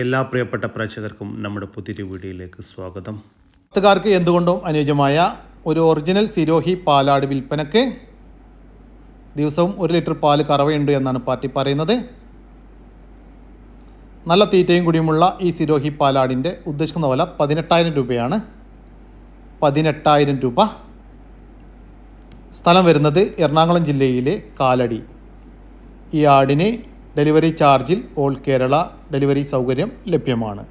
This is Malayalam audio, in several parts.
എല്ലാ പ്രിയപ്പെട്ട പ്രേക്ഷകർക്കും നമ്മുടെ പുതിയൊരു വീഡിയോയിലേക്ക് സ്വാഗതം. പത്തുകാർക്ക് എന്തുകൊണ്ടും അനുയോജ്യമായ ഒരു ഒറിജിനൽ സിരോഹി പാലാട് വിൽപ്പനക്ക് ദിവസവും ഒരു ലിറ്റർ പാൽ കറവയുണ്ട് എന്നാണ് പാർട്ടി പറയുന്നത്. നല്ല തീറ്റയും കൂടിയുമുള്ള ഈ സിരോഹി പാലാടിന്റെ ഉദ്ദേശിക്കുന്ന വില പതിനെട്ടായിരം രൂപയാണ്. പതിനെട്ടായിരം രൂപ. സ്ഥലം വരുന്നത് എറണാകുളം ജില്ലയിലെ കാലടി. ഈ ആടിന് ഡെലിവറി ചാർജിൽ ഓൾ കേരള ഡെലിവറി സൗകര്യം ലഭ്യമാണ്.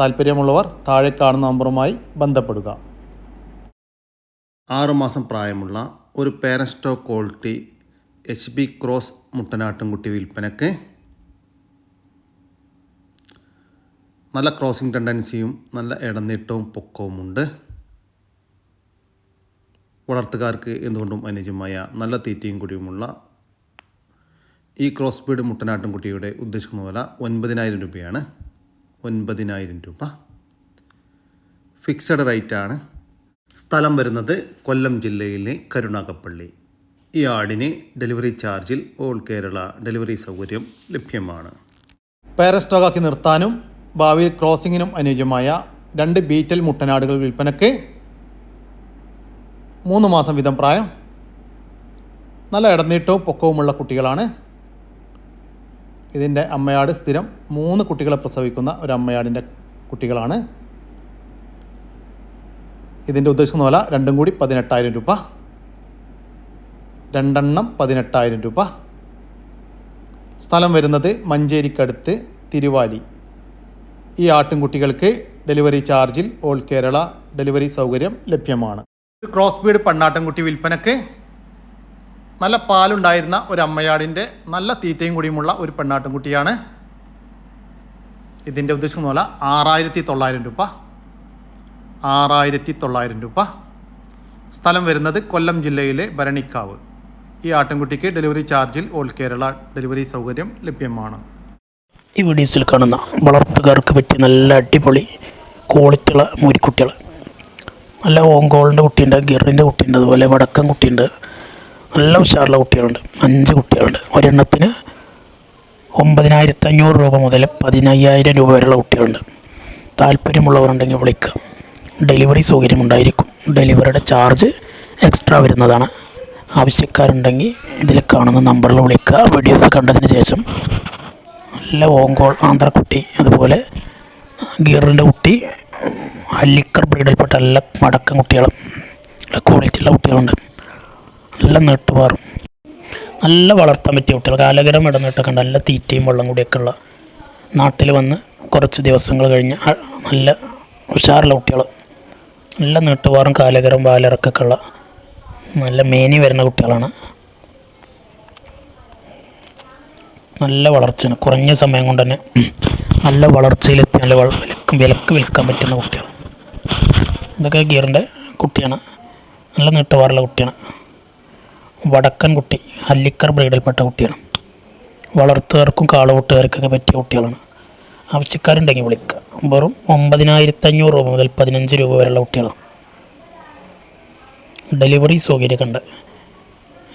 താല്പര്യമുള്ളവർ താഴെ കാണുന്ന നമ്പറുമായി ബന്ധപ്പെടുക. ആറുമാസം പ്രായമുള്ള ഒരു പേരൻസ്റ്റോ ക്വാളിറ്റി എച്ച് ബി ക്രോസ് മുട്ടനാട്ടുംകുട്ടി വിൽപ്പനയ്ക്ക് നല്ല ക്രോസിംഗ് ടെൻഡൻസിയും നല്ല ഇടനീട്ടവും പൊക്കവുമുണ്ട്. വളർത്തുകാർക്ക് എന്തുകൊണ്ടും അനുയോജ്യമായ നല്ല തീറ്റയും കൂടിയുമുള്ള ഈ ക്രോസ് ബീഡ് മുട്ടനാട്ടുംകുട്ടിയുടെ ഉദ്ദേശിക്കുന്ന വില ഒൻപതിനായിരം രൂപയാണ്. ഒൻപതിനായിരം രൂപ. ഫിക്സഡ് റേറ്റാണ് സ്ഥലം വരുന്നത് കൊല്ലം ജില്ലയിലെ കരുണാകപ്പള്ളി ഈ ആടിന് ഡെലിവറി ചാർജിൽ ഓൾ കേരള ഡെലിവറി സൗകര്യം ലഭ്യമാണ്. പാരസ്റ്റോക്കാക്കി നിർത്താനും ഭാവിയിൽ ക്രോസിങ്ങിനും അനുയോജ്യമായ രണ്ട് ബീറ്റൽ മുട്ടനാടുകൾ വിൽപ്പനയ്ക്ക് മൂന്ന് മാസം വീതം പ്രായം. നല്ല ഇടനീട്ടവും പൊക്കവുമുള്ള കുട്ടികളാണ് ഇതിന്റെ അമ്മയാട് സ്ഥിരം മൂന്ന് കുട്ടികളെ പ്രസവിക്കുന്ന ഒരു അമ്മയാടിന്റെ കുട്ടികളാണ്. ഇതിന്റെ ഉദ്ദേശിക്കുന്ന വില രണ്ടും കൂടി പതിനെട്ടായിരം രൂപ. രണ്ടെണ്ണം പതിനെട്ടായിരം രൂപ. സ്ഥലം വരുന്നത് മഞ്ചേരിക്കടുത്ത് തിരുവാലി. ഈ ആട്ടിൻകുട്ടികൾക്ക് ഡെലിവറി ചാർജിൽ ഓൾ കേരള ഡെലിവറി സൗകര്യം ലഭ്യമാണ്. ക്രോസ് ബീഡ് പണ്ണാട്ടൻകുട്ടി വിൽപ്പനക്ക് നല്ല പാലുണ്ടായിരുന്ന ഒരു അമ്മയാടിന്റെ നല്ല തീറ്റയും കൂടിയുമുള്ള ഒരു പെണ്ണാട്ടുംകുട്ടിയാണ്. ഇതിന്റെ ഉദ്ദേശം പോലെ ആറായിരത്തി തൊള്ളായിരം രൂപ. ആറായിരത്തി തൊള്ളായിരം രൂപ. സ്ഥലം വരുന്നത് കൊല്ലം ജില്ലയിലെ ഭരണിക്കാവ്. ഈ ആട്ടിൻകുട്ടിക്ക് ഡെലിവറി ചാർജിൽ ഓൾ കേരള ഡെലിവറി സൗകര്യം ലഭ്യമാണ്. ഈ വീഡിയോസിൽ കാണുന്ന വളർത്തുകാർക്ക് പറ്റിയ നല്ല അടിപൊളി ക്വാളിറ്റിയുള്ള മൂരിക്കുട്ടികൾ നല്ല ഓങ്കോളിന്റെ കുട്ടിയുണ്ട് ഗിറിന്റെ കുട്ടിയുണ്ട് അതുപോലെ വടക്കൻ കുട്ടിയുണ്ട്. നല്ല ഉഷാറുള്ള കുട്ടികളുണ്ട്. അഞ്ച് കുട്ടികളുണ്ട്. ഒരെണ്ണത്തിന് ഒമ്പതിനായിരത്തി അഞ്ഞൂറ് രൂപ മുതൽ പതിനയ്യായിരം രൂപ വരെയുള്ള കുട്ടികളുണ്ട്. താല്പര്യമുള്ളവരുണ്ടെങ്കിൽ വിളിക്കുക. ഡെലിവറി സൗകര്യമുണ്ടായിരിക്കും ഡെലിവറിയുടെ ചാർജ് എക്സ്ട്രാ വരുന്നതാണ്. ആവശ്യക്കാരുണ്ടെങ്കിൽ ഇതിൽ കാണുന്ന നമ്പറിൽ വിളിക്കുക. വീഡിയോസ് കണ്ടതിന് ശേഷം നല്ല ഓങ്കോൾ ആന്ധ്രക്കുട്ടി അതുപോലെ ഗീറിന്റെ കുട്ടി ഹല്ലിക്കർ ബ്രീഡിൽപ്പെട്ട നല്ല മടക്കം കുട്ടികളും ക്വാളിറ്റിയുള്ള കുട്ടികളുണ്ട്. നല്ല നീട്ടുപാറും. നല്ല വളർത്താൻ പറ്റിയ കുട്ടികൾ. കാലകരം ഇടനീട്ടൊക്കെ ഉണ്ട്. നല്ല തീറ്റയും വെള്ളം കൂടിയൊക്കെ ഉള്ള നാട്ടിൽ വന്ന് കുറച്ച് ദിവസങ്ങൾ കഴിഞ്ഞ് നല്ല ഉഷാറുള്ള കുട്ടികൾ. നല്ല നീട്ടുപാറും കാലകരം വാലിറക്കൊക്കെ ഉള്ള നല്ല മേനി വരുന്ന കുട്ടികളാണ്. നല്ല വളർച്ചയാണ്. കുറഞ്ഞ സമയം കൊണ്ട് തന്നെ നല്ല വളർച്ചയിലെത്തി നല്ല വിലക്ക് വിലക്ക് വിൽക്കാൻ പറ്റുന്ന കുട്ടികൾ. ഇതൊക്കെ ഗിയറിന്റെ കുട്ടിയാണ്. നല്ല നീട്ടുപാറുള്ള കുട്ടിയാണ്. വടക്കൻ കുട്ടി അല്ലിക്കർ ബ്രീഡിൽപ്പെട്ട കുട്ടിയാണ്. വളർത്തുകാർക്കും കാളുകൂട്ടുകാർക്കൊക്കെ പറ്റിയ കുട്ടികളാണ്. ആവശ്യക്കാരുണ്ടെങ്കിൽ വിളിക്കുക വെറും ഒമ്പതിനായിരത്തി അഞ്ഞൂറ് രൂപ മുതൽ പതിനഞ്ച് രൂപ വരെയുള്ള കുട്ടികളാണ് ഡെലിവറി സൗകര്യമൊക്കെ ഉണ്ട്.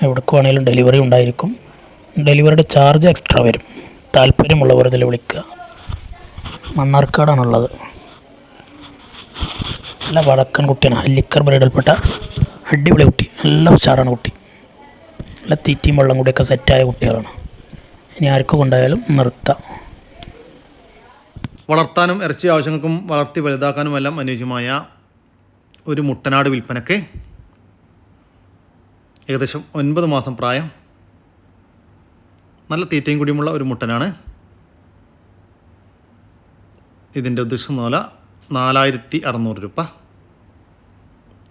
എവിടേക്ക് ഡെലിവറി ഉണ്ടായിരിക്കും. ഡെലിവറിയുടെ ചാർജ് എക്സ്ട്രാ വരും. താല്പര്യമുള്ളവർ ഇതിൽ വിളിക്കുക മണ്ണാർക്കാടാണുള്ളത്. നല്ല വടക്കൻ കുട്ടിയാണ് ഹല്ലിക്കർ ബ്രീഡിൽപ്പെട്ട അടിപൊളി കുട്ടി. നല്ല ഉഷാറാണ് കുട്ടി. നല്ല തീറ്റയും വെള്ളം കൂടിയൊക്കെ സെറ്റായ കുട്ടികളാണ്. ഇനി ആർക്ക് കൊണ്ടായാലും നിർത്താം. വളർത്താനും ഇറച്ചി ആവശ്യങ്ങൾക്കും വളർത്തി വലുതാക്കാനുമെല്ലാം അനുയോജ്യമായ ഒരു മുട്ടനാട് വിൽപ്പനക്ക് ഏകദേശം ഒൻപത് മാസം പ്രായം. നല്ല തീറ്റയും കൂടിയുമുള്ള ഒരു മുട്ടനാണ്. ഇതിന്റെ ഉദ്ദേശം പോലെ നാലായിരത്തി അറുന്നൂറ് രൂപ.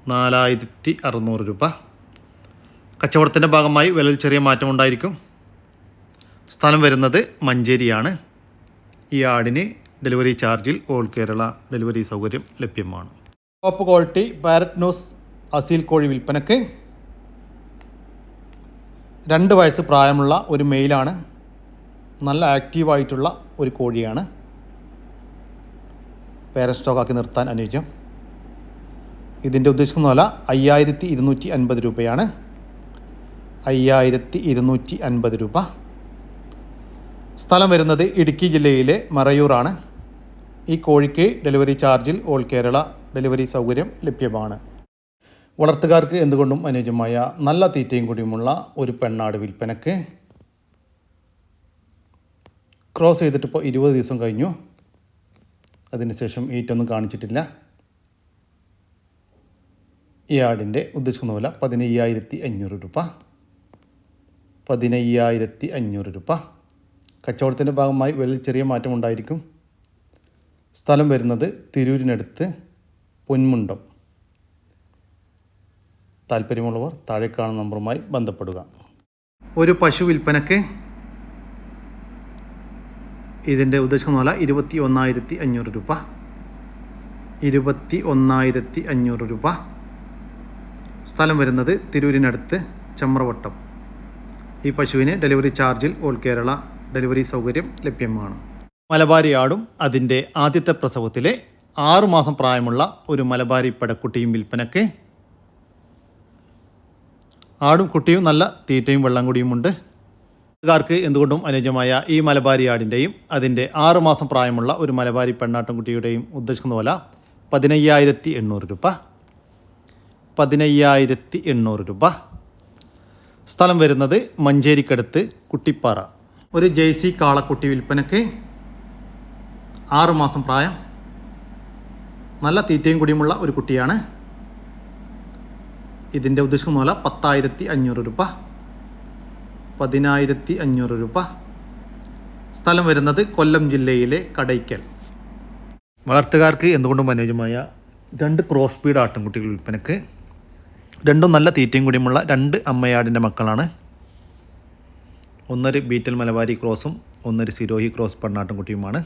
നാലായിരത്തി അറുന്നൂറ് രൂപ. കച്ചവടത്തിന്റെ ഭാഗമായി വിലയിൽ ചെറിയ മാറ്റമുണ്ടായിരിക്കും സ്ഥലം വരുന്നത് മഞ്ചേരിയാണ്. ഈ ആടിന് ഡെലിവറി ചാർജിൽ ഓൾ കേരള ഡെലിവറി സൗകര്യം ലഭ്യമാണ്. Top quality parrot news Aseel കോഴി വിൽപ്പനക്ക് രണ്ട് വയസ്സ് പ്രായമുള്ള ഒരു മെയിലാണ്. നല്ല ആക്റ്റീവായിട്ടുള്ള ഒരു കോഴിയാണ്. പേരൻ സ്റ്റോക്കാക്കി നിർത്താൻ അനുയോജ്യം. ഇതിന്റെ ഉദ്ദേശിക്കുന്ന വില അയ്യായിരത്തി ഇരുന്നൂറ്റി അൻപത് രൂപയാണ്. അയ്യായിരത്തി ഇരുന്നൂറ്റി അൻപത് രൂപ. സ്ഥലം വരുന്നത് ഇടുക്കി ജില്ലയിലെ മറയൂറാണ് ഈ കോഴിക്ക് ഡെലിവറി ചാർജിൽ ഓൾ കേരള ഡെലിവറി സൗകര്യം ലഭ്യമാണ്. വളർത്തുകാർക്ക് എന്തുകൊണ്ടും അനുയോജ്യമായ നല്ല തീറ്റയും കൂടിയുമുള്ള ഒരു പെണ്ണാട് വിൽപ്പനക്ക് ക്രോസ് ചെയ്തിട്ടിപ്പോൾ ഇരുപത് ദിവസം കഴിഞ്ഞു. അതിനുശേഷം ഈറ്റൊന്നും കാണിച്ചിട്ടില്ല. ഈ ആടിന്റെ ഉദ്ദേശിക്കുന്ന വില പതിനയ്യായിരത്തി അഞ്ഞൂറ് രൂപ. പതിനയ്യായിരത്തി അഞ്ഞൂറ് രൂപ. കച്ചവടത്തിന്റെ ഭാഗമായി വലിയ ചെറിയ മാറ്റമുണ്ടായിരിക്കും സ്ഥലം വരുന്നത് തിരൂരിനടുത്ത് പൊന്മുണ്ടം. താല്പര്യമുള്ളവർ താഴെ കാണുന്ന നമ്പറുമായി ബന്ധപ്പെടുക. ഒരു പശു വിൽപ്പനക്ക് ഇതിന്റെ ഉദ്ദേശിക്കുന്ന വില ഇരുപത്തി ഒന്നായിരത്തി അഞ്ഞൂറ് രൂപ. ഇരുപത്തി ഒന്നായിരത്തി അഞ്ഞൂറ് രൂപ. സ്ഥലം വരുന്നത് തിരൂരിനടുത്ത് ചമ്രവട്ടം. ഈ പശുവിന് ഡെലിവറി ചാർജിൽ ഓൾ കേരള ഡെലിവറി സൗകര്യം ലഭ്യമാണ്. മലബാരി ആടും അതിന്റെ ആദ്യത്തെ പ്രസവത്തിലെ ആറുമാസം പ്രായമുള്ള ഒരു മലബാരി പടക്കുട്ടിയും വിൽപ്പനക്ക് ആടും കുട്ടിയും നല്ല തീറ്റയും വെള്ളം കുടിയുമുണ്ട് കാർക്ക് എന്തുകൊണ്ടും അനുയോജ്യമായ ഈ മലബാരി ആടിന്റെയും അതിന്റെ ആറുമാസം പ്രായമുള്ള ഒരു മലബാരി പെണ്ണാട്ടുംകുട്ടിയുടെയും ഉദ്ദേശിക്കുന്ന പോലെ പതിനയ്യായിരത്തി എണ്ണൂറ് രൂപ. പതിനയ്യായിരത്തി എണ്ണൂറ് രൂപ. സ്ഥലം വരുന്നത് മഞ്ചേരിക്കടുത്ത് കുട്ടിപ്പാറ. ഒരു ജെയ്സി കാളക്കുട്ടി വിൽപ്പനയ്ക്ക് ആറുമാസം പ്രായം. നല്ല തീറ്റയും കുടിയുമുള്ള ഒരു കുട്ടിയാണ്. ഇതിന്റെ ഉദ്ദേശിക്കുന്ന മൂല പത്തായിരത്തി അഞ്ഞൂറ് രൂപ. പതിനായിരത്തി അഞ്ഞൂറ് രൂപ. സ്ഥലം വരുന്നത് കൊല്ലം ജില്ലയിലെ കടയ്ക്കൽ. വളർത്തുകാർക്ക് എന്തുകൊണ്ടും അനുയോജ്യമായ രണ്ട് ക്രോസ് ബീഡ് ആട്ടിൻകുട്ടികൾ വിൽപ്പനക്ക് രണ്ടും നല്ല തീറ്റയും കൂടിയുമുള്ള രണ്ട് അമ്മയാടിന്റെ മക്കളാണ്. ഒന്നൊരു ബീറ്റൽ മലബാരി ക്രോസും ഒന്നൊരു സിരോഹി ക്രോസ് പെണ്ണാട്ടിൻകുട്ടിയുമാണ്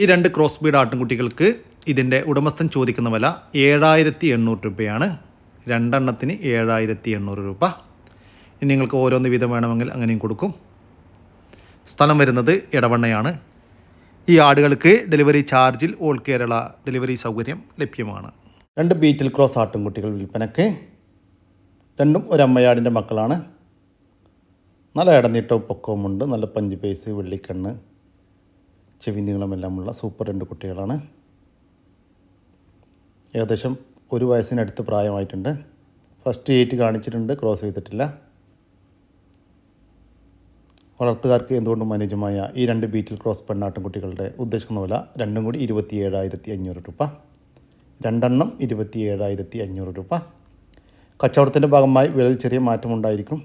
ഈ രണ്ട് ക്രോസ് ബീഡ് ആട്ടിൻകുട്ടികൾക്ക് ഇതിന്റെ ഉടമസ്ഥൻ ചോദിക്കുന്ന വില ഏഴായിരത്തി എണ്ണൂറ് രൂപയാണ്. രണ്ടെണ്ണത്തിന് ഏഴായിരത്തി എണ്ണൂറ് രൂപ. ഇനി നിങ്ങൾക്ക് ഓരോന്ന് വീതം വേണമെങ്കിൽ അങ്ങനെയും കൊടുക്കും. സ്ഥലം വരുന്നത് ഇടവണ്ണയാണ് ഈ ആടുകൾക്ക് ഡെലിവറി ചാർജിൽ ഓൾ കേരള ഡെലിവറി സൗകര്യം ലഭ്യമാണ്. രണ്ട് ബീറ്റിൽ ക്രോസ് ആട്ടുംകുട്ടികൾ വിൽപ്പനയ്ക്ക്. രണ്ടും ഒരു അമ്മയാടിന്റെ മക്കളാണ്. നല്ല ഇടനീട്ടവും പൊക്കവുമുണ്ട് നല്ല പഞ്ച് പേസ് വെള്ളിക്കണ്ണ് ചെവി നീളമെല്ലാമുള്ള സൂപ്പർ രണ്ട് കുട്ടികളാണ്. ഏകദേശം ഒരു വയസ്സിനടുത്ത് പ്രായമായിട്ടുണ്ട്. ഫസ്റ്റ് എയ്റ്റ് കാണിച്ചിട്ടുണ്ട്. ക്രോസ് ചെയ്തിട്ടില്ല. വളർത്തുകാർക്ക് എന്തുകൊണ്ടും അനുജമായ ഈ രണ്ട് ബീറ്റിൽ ക്രോസ് പെണ്ണാട്ടിൻകുട്ടികളുടെ ഉദ്ദേശിക്കുന്ന വില രണ്ടും കൂടി ഇരുപത്തി ഏഴായിരത്തി അഞ്ഞൂറ് രൂപ. രണ്ടെണ്ണം ഇരുപത്തി ഏഴായിരത്തി അഞ്ഞൂറ് രൂപ. കച്ചവടത്തിന്റെ ഭാഗമായി വിലയിൽ ചെറിയ മാറ്റമുണ്ടായിരിക്കും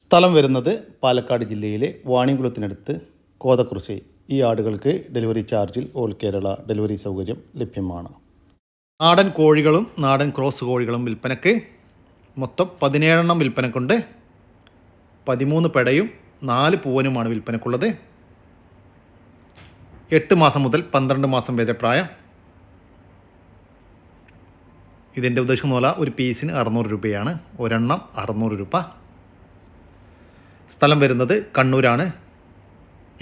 സ്ഥലം വരുന്നത് പാലക്കാട് ജില്ലയിലെ വാണിംകുളത്തിനടുത്ത് കോതക്കുറിശ്ശി. ഈ ആടുകൾക്ക് ഡെലിവറി ചാർജിൽ ഓൾ കേരള ഡെലിവറി സൗകര്യം ലഭ്യമാണ്. നാടൻ കോഴികളും നാടൻ ക്രോസ് കോഴികളും വിൽപ്പനക്ക് മൊത്തം പതിനേഴെണ്ണം വിൽപ്പനക്കുണ്ട്. പതിമൂന്ന് പെടയും നാല് പൂവനുമാണ് വിൽപ്പനക്കുള്ളത്. എട്ട് മാസം മുതൽ പന്ത്രണ്ട് മാസം വരെ പ്രായം. ഇതിന്റെ ഉദ്ദേശം പോലെ ഒരു പീസിന് അറുന്നൂറ് രൂപയാണ്. ഒരെണ്ണം അറുന്നൂറ് രൂപ. സ്ഥലം വരുന്നത് കണ്ണൂരാണ്.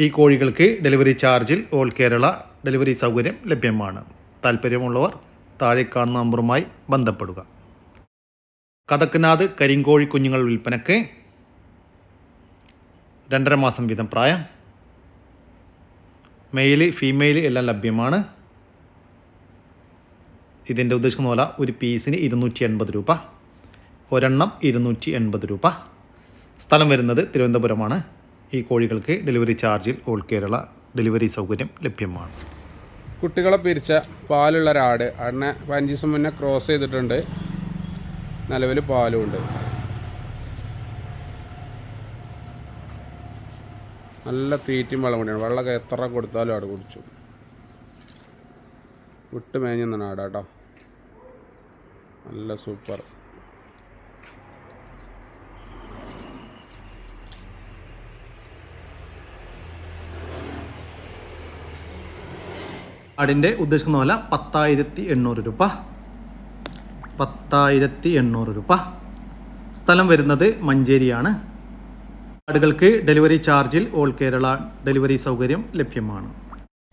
ഈ കോഴികൾക്ക് ഡെലിവറി ചാർജിൽ ഓൾ കേരള ഡെലിവറി സൗകര്യം ലഭ്യമാണ്. താല്പര്യമുള്ളവർ താഴെ കാണുന്ന നമ്പറുമായി ബന്ധപ്പെടുക. കഥക്കനാഥ് കരിങ്കോഴി കുഞ്ഞുങ്ങൾ വിൽപ്പനക്ക് രണ്ടര മാസം വീതം പ്രായം. മെയിൽ ഫീമെയിൽ എല്ലാം ലഭ്യമാണ്. ഇതിന്റെ ഉദ്ദേശിക്കുന്ന പോലെ ഒരു പീസിന് ഇരുന്നൂറ്റി എൺപത് രൂപ ഒരെണ്ണം ഇരുന്നൂറ്റി എൺപത് രൂപ. സ്ഥലം വരുന്നത് തിരുവനന്തപുരമാണ്. ഈ കോഴികൾക്ക് ഡെലിവറി ചാർജിൽ ഓൾ കേരള ഡെലിവറി സൗകര്യം ലഭ്യമാണ്. കുട്ടികളെ പിരിച്ച പാലുള്ള ഒരാട് അടിനെ പതിനഞ്ച് ദിവസം മുന്നേ ക്രോസ് ചെയ്തിട്ടുണ്ട്. നിലവിൽ പാലുമുണ്ട് നല്ല തീറ്റയും വെള്ളം കൂടിയാണ്. വെള്ളമൊക്കെ എത്ര കൊടുത്താലും ആട് കുടിച്ചു. വിട്ട് മേഞ്ഞാണ് ആടാ കേട്ടോ. നല്ല സൂപ്പർ. ആടിന്റെ ഉദ്ദേശിക്കുന്ന പോലെ പത്തായിരത്തി എണ്ണൂറ് രൂപ. പത്തായിരത്തി എണ്ണൂറ് രൂപ. സ്ഥലം വരുന്നത് മഞ്ചേരിയാണ്. ആടുകൾക്ക് ഡെലിവറി ചാർജിൽ ഓൾ കേരള ഡെലിവറി സൗകര്യം ലഭ്യമാണ്.